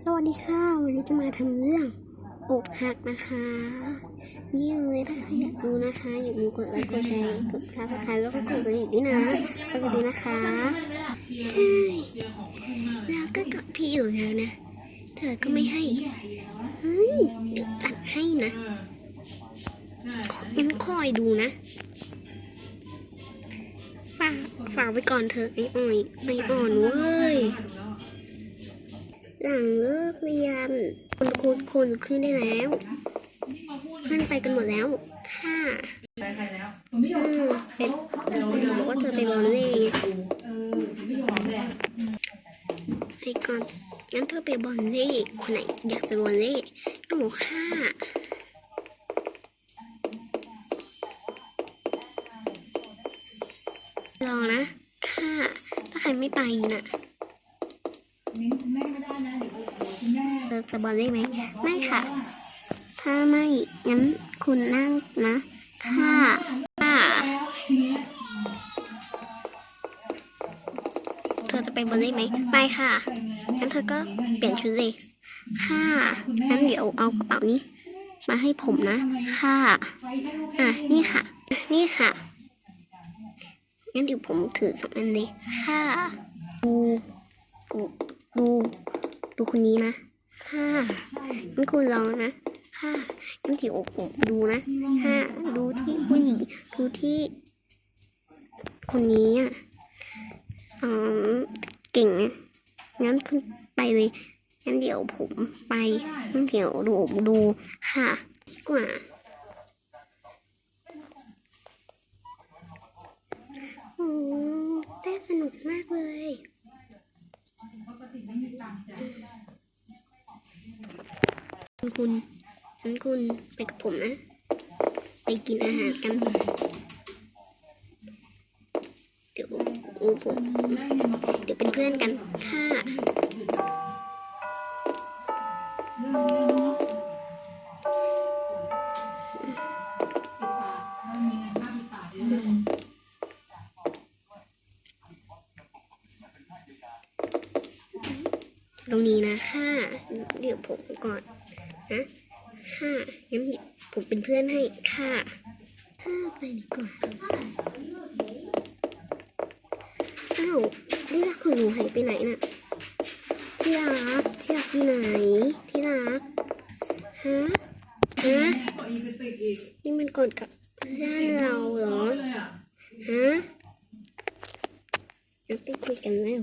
สวัสดีค่ะ วันนี้จะมาทำเรื่องอกหักนะคะ นี่เลยถ้าใครอยากดูนะคะ อย่าลืมกดไลค์กดแชร์กดซับสไครต์แล้วก็กดกระดิ่งด้วยนะแล้วก็ดีนะคะแล้วก็กดพี่อยู่แล้วนะ เธอก็ไม่ให้เฮ้ยเดี๋ยวจัดให้นะงั้นคอยดูนะฝากฝากไว้ก่อนเธอไอ้อ่อยไอ้อ่อนเว้ย หลังเลิกเรียนคนคนคนขึ้นได้แล้วเพื่อนไปกันหมดแล้วค่ะไปใครแล้วอืมเป็นบอกว่าเธอไปบอลเล่ไงเออไม่ยอมแหละไปก่อนงั้นเธอไปบอลเล่คนไหนอยากจะบอลเล่หนูค่ะรอนะ ค่ะ ถ้าใครไม่ไปน่ะมิ้นแม่ไม่ได้นะเดี๋ยวเดี๋ยวคุณ แม่เธอจะบอลเล่ไหม ไม่ค่ะ ถ้าไม่งั้นคุณนั่งนะค่ะค่ะเธอจะไปบอลเล่ไหมไปค่ะ งั้นเธอก็เปลี่ยนชุดเลย ค่ะ งั้นเดี๋ยวเอากระเป๋านี้ มาให้ผมนะ ค่ะ อะ นี่ค่ะ นี่ค่ะ งั้นเดี๋ยวผมถือสองอันเลย ค่ะดูดูดูดูคนนี้นะ ค่ะงั้นคุณรองนะค่ะงั้นเดี๋ยวผมดูนะค่ะดูที่ผู้หญิงดูที่ คนนี้อะสอนเก่งนะงั้นคุณไปเลยงั้นเดี๋ยวผมไปงั้นเดี๋ยวดูดูค่ะดีกว่าโอ้เต้สนุกมากเลยคุ ณงั้นคุณไปกับผมนะ ไปกินอาหารกัน เดี๋ยวอูผมเดี๋ยวเป็นเพื่อนกันค่ะตรงนี้นะค่ะ เดี๋ยวผมก่อน นะค่ะงั้นผมเป็นเพื่อนให้ค่ะค่ะไปดีกว่าอ้าวที่รักของหนูหายไปไหนน่ะที่รักที่รักอยู่ไหนที่รักฮะฮะนี่มันกดกับเพื่อนเราเหรอฮะงั้นไปคุยกันแล้ว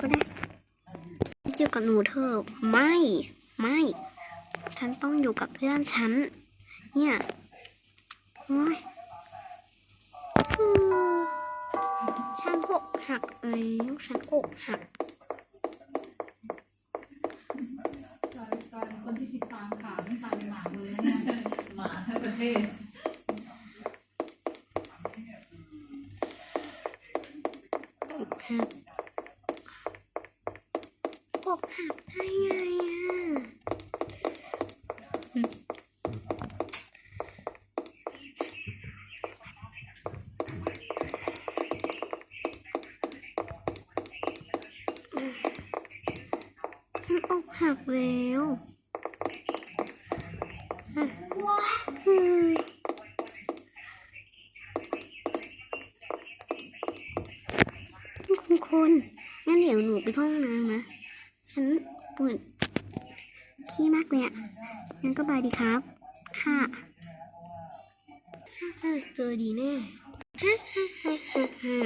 กชิวเฉยเลยนี่คุณเอากระเป๋าหนูมานะก็ได้อยู่กับหนูเถอะไม่ไม่ ฉันต้องอยู่กับเพื่อนฉัน เนี่ยโอ้ยอืมฉันอกหักแล้วฉันอกหักตอนตอนคนที่ติดตามข่าวต้องตามเป็นหมาเลยนะเนี่ยหมาทั้งประเทศอกหัก อกหักได้ไงอะอกหักแล้วอะเฮ้ยคุณคนงั้นเดี๋ยวหนูไปห้องน้ำนะ ฉันปวดขี้มากเลยอะงั้นก็บายดีครับ ค่ะฮ่าๆเจอดีแน่ฮ่าฮ่าฮ่าฮ่าฮ่า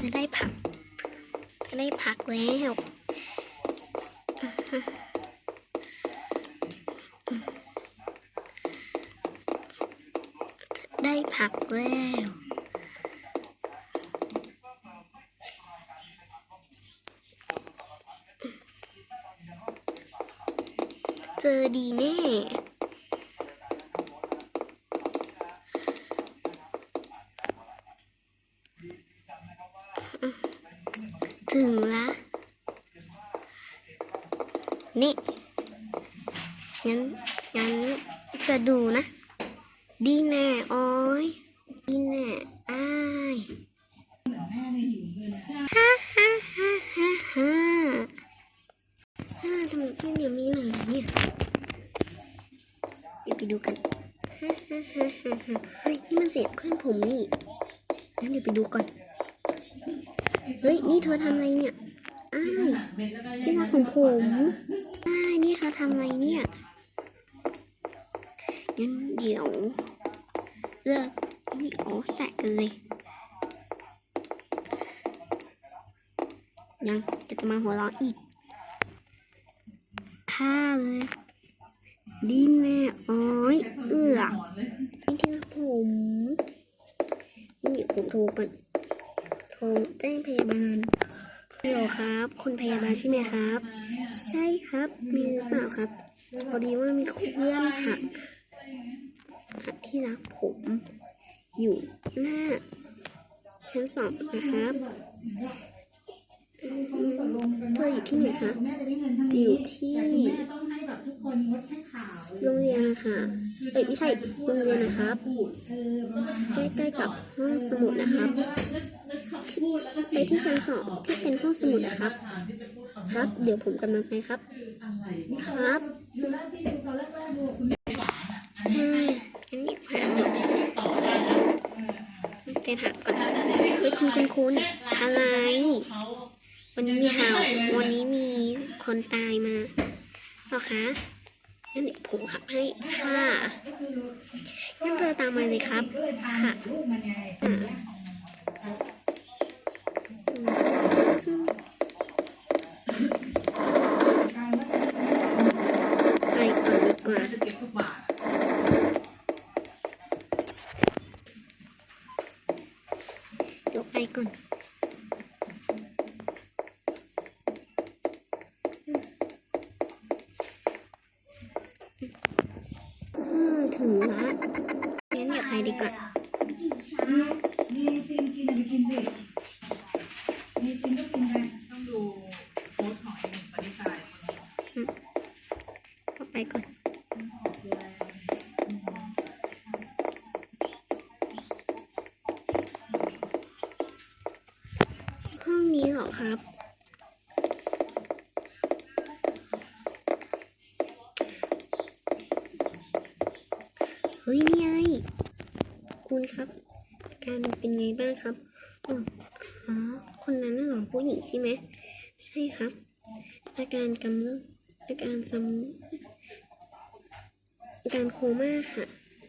จะได้พัก จะได้พักแล้วอ่าฮะได้พักแล้ว เจอดีแน่ถึงละ นี่ งั้น งั้นจะดูนะ ดีแน่โอ้ยดีแน่อ้ายฮ่าฮ่าฮ่าฮ่าฮ่าฮ่าทำไมเพื่อนอยู่มีไหนเนี่ยเดี๋ยวไปดูกันเฮ้ยนี่มันเสียงเพื่อนผมนี่งั้นเดี๋ยวไปดูก่อน เฮ้ย นี่เธอทำอะไรเนี่ยอ้าวที่รักของผมอ้ายนี่เธอทำอะไรเนี่ยงั้นเดี๋ยวเลิกไม่โอ้แตกกันเลย ยังจะจะมาหัวเราะอีกฆ่าเลย ดีแม่โอ้ยเอือกนี่คือผมนี่ผมโทรก่อนโทรแจ้งพยาบาลฮัลโหลครับ คุณพยาบาลใช่ไหมครับ ใช่ครับ มีหรือเปล่าครับพอดีว่ามีเพื่อนหักหักที่รักผม อยู่หน้าชั้นสองนะครับอืม เธออยู่ที่ไหนคะแม่จะได้เงินเท่าอนี้ยู่ที่แต่คุณแม่ต้องให้แบบทุกคนงดให้ข่าวเลยโรงเรียนนะคะเอ้ยไม่ใช่โรงเรียนนะครับเออประมาณใกล้ๆกับห้องสมุดนะครับที่ไปที่ชั้นสองที่เป็นห้องสมุดนะครับ ครับ เดี๋ยวผมกำลังไปครับ ครับดูแรกที่ดูตอนแรกๆดูคุณแม่ใช่อันนี้ผ่านเจนถามก่อนเฮ้ยคุณคุณคุณอะไร วันนี้มีข่าววันนี้มีคนตายมาเหรอคะงั้นเดี๋ยวผมขับให้ค่ะงั้นเธอตามมาเลยครับ ค่ะไปก่อนดีกว่าเก็บทุกบาทยกไปก่อน ถึงละงั้นอย่าไปดีกว่ามีติมกินอะไรกินสิมีติมก็กินไปต้องดูโพสต์ของไอ้ปณิกายคนนี้เอาไปก่อนห้องนี้เหรอครับ ฮ้ยนี่ไงคุณครับอาการเป็นไงบ้างครับอ๋อคนนั้นน่ะหรอผู้หญิงใช่ไหมใช่ครับ อาการกำเริบอาการซ้ำอาการโคม่าค่ะ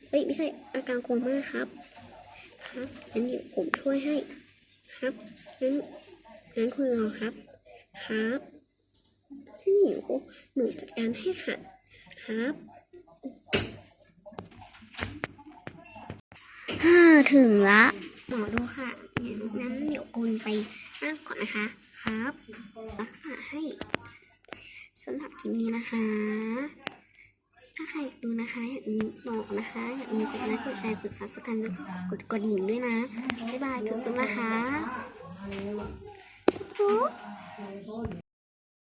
เอ้ยไม่ใช่อาการโคม่าครับ ครับงั้นเดี๋ยวผมช่วยให้ครับงั้นงั้นคุณรอครับ ครับพี่หมิวหนูจัดการให้ค่ะ ครับ ฮ่าถึงละหมอดูค่ะงั้นเดี๋ยวคุณไปนั่งก่อนนะคะ ครับ รักษาให้สำหรับคลิปนี้นะคะ ถ้าใครอยากดูนะคะอยากมีบอกนะคะ อยากมีกดไลค์กดแชร์กดซับสไครต์แล้วก็กดกระดิ่งด้วยนะบ๊ายบายจุ๊บๆนะคะจุ๊บ